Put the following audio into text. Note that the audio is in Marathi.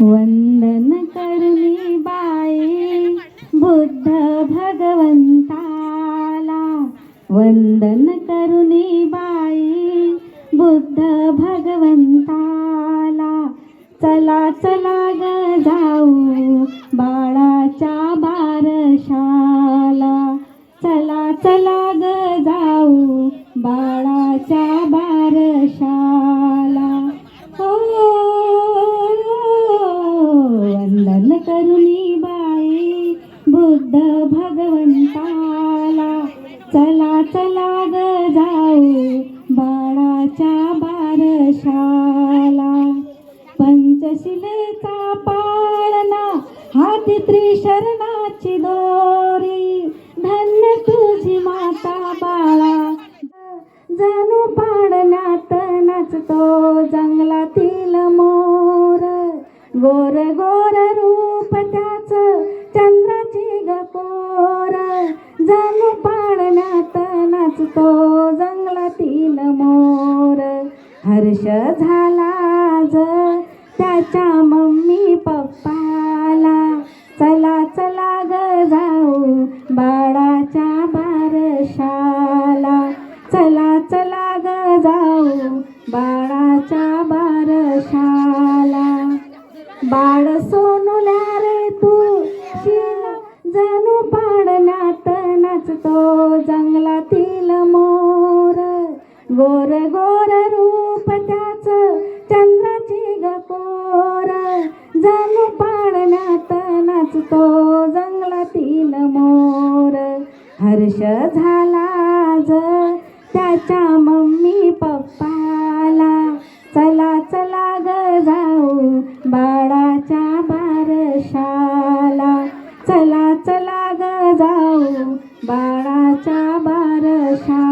वंदन करणी बाई बुद्ध भगवंताला. वंदन करुणी बाई बुद्ध भगवंताला. चला चला ग जाऊ बाळाच्या बारशाला. चला चला ग जाऊ बाळाच्या शुद्ध भगवंताला. चला चला ग जाऊ बाळाच्या बारशाला. पंचशिलेचा पाळणा हाती त्रिशरणाची दोरी. धन्य तुझी माता बाळा. जणू पाळण्यात नाचतो जंगलातील मोर. गोर गोर पाडण्यात नाचतो जंगलातील मोर. हर्ष झाला ज त्याच्या मम्मी पप्पाला. चला चला ग जाऊ बाळाच्या बारशाला. चला चला ग जाऊ बाळाच्या बारशाला. बाळ सोनुल्या रे तू शिला जणू पाडण्यात नाचतो जंगलातील मोर. गोर गोर रूप त्याच चंद्राची गपोर जणू पाळण्यात नाचतो जंगलातील मोर. हर्ष झाला त्याच्या मम्मी पप्पाला. चला चला ग जाऊ बाळाच्या बारशाला. चला बाळाच्या बारशा